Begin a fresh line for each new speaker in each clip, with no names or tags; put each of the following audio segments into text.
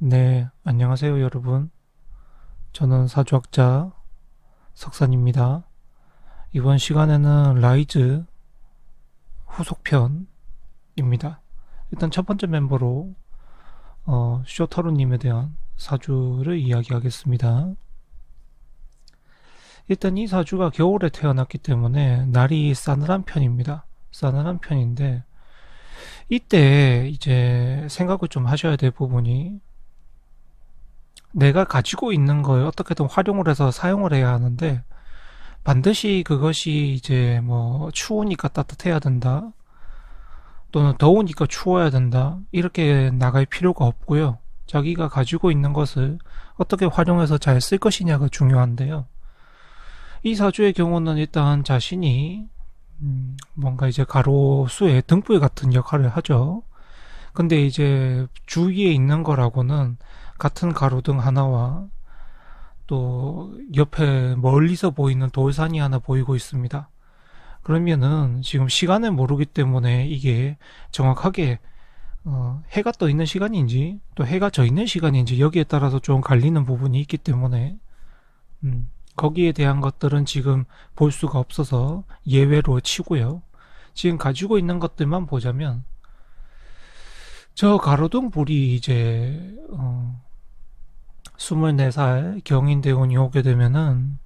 네, 안녕하세요, 여러분. 저는 사주학자 석산입니다. 이번 시간에는 라이즈 후속편입니다. 일단 첫 번째 멤버로 어, 쇼타로님에 대한 사주를 이야기하겠습니다. 일단 이 사주가 겨울에 태어났기 때문에 날이 싸늘한 편입니다. 싸늘한 편인데 이때 이제 생각을 좀 하셔야 될 부분이 내가 가지고 있는 걸 어떻게든 활용을 해서 사용을 해야 하는데 반드시 그것이 이제 뭐 추우니까 따뜻해야 된다 또는 더우니까 추워야 된다 이렇게 나갈 필요가 없고요. 자기가 가지고 있는 것을 어떻게 활용해서 잘 쓸 것이냐가 중요한데요. 이 사주의 경우는 일단 자신이 음, 뭔가 이제 가로수의 등불 같은 역할을 하죠. 근데 이제 주위에 있는 거라고는 같은 가로등 하나와 또 옆에 멀리서 보이는 돌산이 하나 보이고 있습니다. 그러면은 지금 시간을 모르기 때문에 이게 정확하게 어, 해가 떠 있는 시간인지 또 해가 져 있는 시간인지 여기에 따라서 좀 갈리는 부분이 있기 때문에 음, 거기에 대한 것들은 지금 볼 수가 없어서 예외로 치고요. 지금 가지고 있는 것들만 보자면 저 가로등 불이 이제 어, 24살 경인대원이 오게 되면은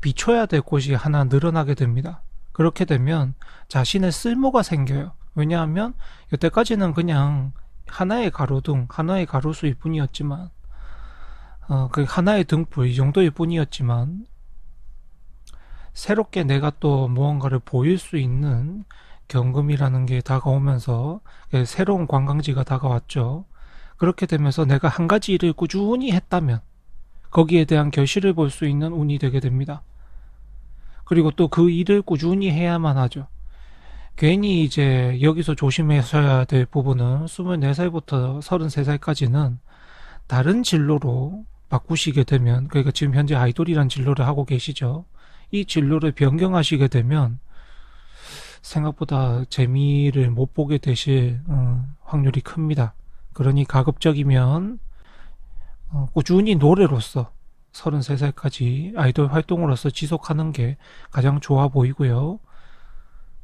비춰야 될 곳이 하나 늘어나게 됩니다. 그렇게 되면 자신의 쓸모가 생겨요. 왜냐하면 여태까지는 그냥 하나의 가로등, 하나의 가로수일 뿐이었지만, 어, 그 하나의 등불 이 정도일 뿐이었지만, 새롭게 내가 또 무언가를 보일 수 있는 경금이라는 게 다가오면서 새로운 관광지가 다가왔죠. 그렇게 되면서 내가 한 가지 일을 꾸준히 했다면 거기에 대한 결실을 볼 수 있는 운이 되게 됩니다. 그리고 또 그 일을 꾸준히 해야만 하죠. 괜히 이제 여기서 조심하셔야 될 부분은 24살부터 33살까지는 다른 진로로 바꾸시게 되면 그러니까 지금 현재 아이돌이란 진로를 하고 계시죠. 이 진로를 변경하시게 되면 생각보다 재미를 못 보게 되실 어, 확률이 큽니다. 그러니 가급적이면 어, 꾸준히 노래로서 33살까지 아이돌 활동으로서 지속하는 게 가장 좋아 보이고요.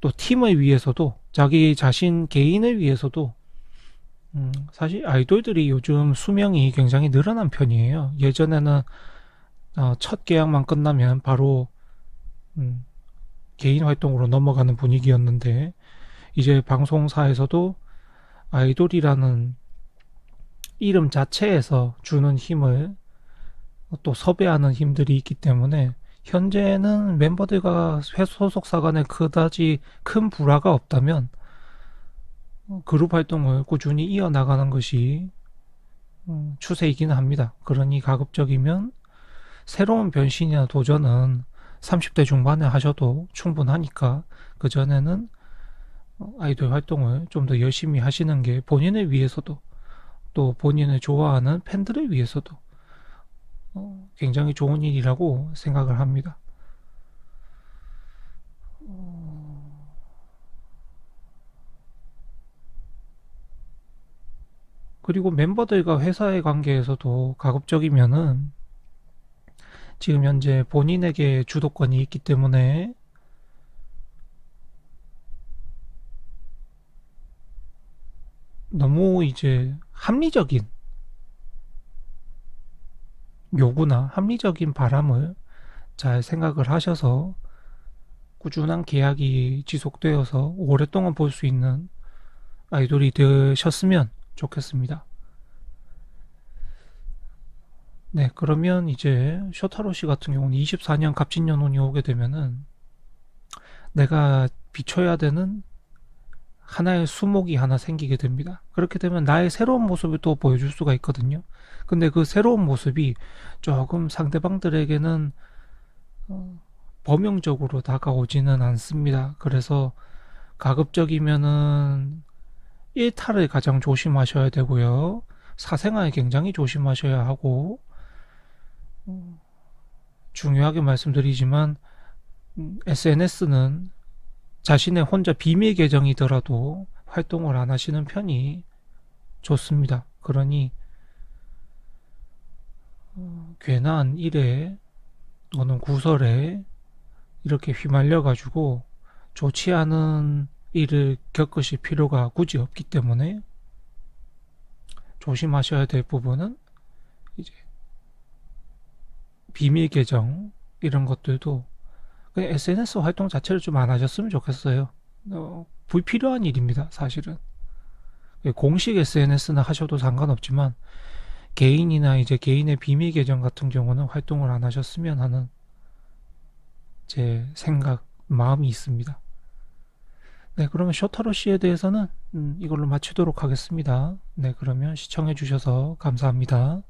또 팀을 위해서도 자기 자신 개인을 위해서도 음, 사실 아이돌들이 요즘 수명이 굉장히 늘어난 편이에요. 예전에는 어, 첫 계약만 끝나면 바로 음, 개인 활동으로 넘어가는 분위기였는데 이제 방송사에서도 아이돌이라는 이름 자체에서 주는 힘을 또 섭외하는 힘들이 있기 때문에 현재는 멤버들과 소속사 간에 그다지 큰 불화가 없다면 그룹 활동을 꾸준히 이어나가는 것이 음, 추세이기는 합니다. 그러니 가급적이면 새로운 변신이나 도전은 30대 중반에 하셔도 충분하니까 그전에는 아이돌 활동을 좀 더 열심히 하시는 게 본인을 위해서도 또 본인을 좋아하는 팬들을 위해서도 어, 굉장히 좋은 일이라고 생각을 합니다. 어, 그리고 멤버들과 회사의 관계에서도 가급적이면은 지금 현재 본인에게 주도권이 있기 때문에 너무 이제 합리적인 요구나 합리적인 바람을 잘 생각을 하셔서 꾸준한 계약이 지속되어서 오랫동안 볼 수 있는 아이돌이 되셨으면 좋겠습니다. 네, 그러면 이제 쇼타로 씨 같은 경우는 24년 갑진년운이 오게 되면은 내가 비춰야 되는 하나의 수목이 하나 생기게 됩니다. 그렇게 되면 나의 새로운 모습을 또 보여줄 수가 있거든요. 근데 그 새로운 모습이 조금 상대방들에게는 어, 범용적으로 다가오지는 않습니다. 그래서 가급적이면은 일탈을 가장 조심하셔야 되고요. 사생활 굉장히 조심하셔야 하고 어, 중요하게 말씀드리지만 SNS는 자신의 혼자 비밀 계정이더라도 활동을 안 하시는 편이 좋습니다. 그러니 괜한 일에 또는 구설에 이렇게 휘말려 가지고 좋지 않은 일을 겪으실 필요가 굳이 없기 때문에 조심하셔야 될 부분은 이제 비밀 계정 이런 것들도 SNS 활동 자체를 좀 안 하셨으면 좋겠어요. 어, 불필요한 일입니다, 사실은. 공식 SNS는 하셔도 상관없지만 개인이나 이제 개인의 비밀 계정 같은 경우는 활동을 안 하셨으면 하는 제 생각, 마음이 있습니다. 네, 그러면 쇼타로 씨에 대해서는 음, 이걸로 마치도록 하겠습니다. 네, 그러면 시청해 주셔서 감사합니다.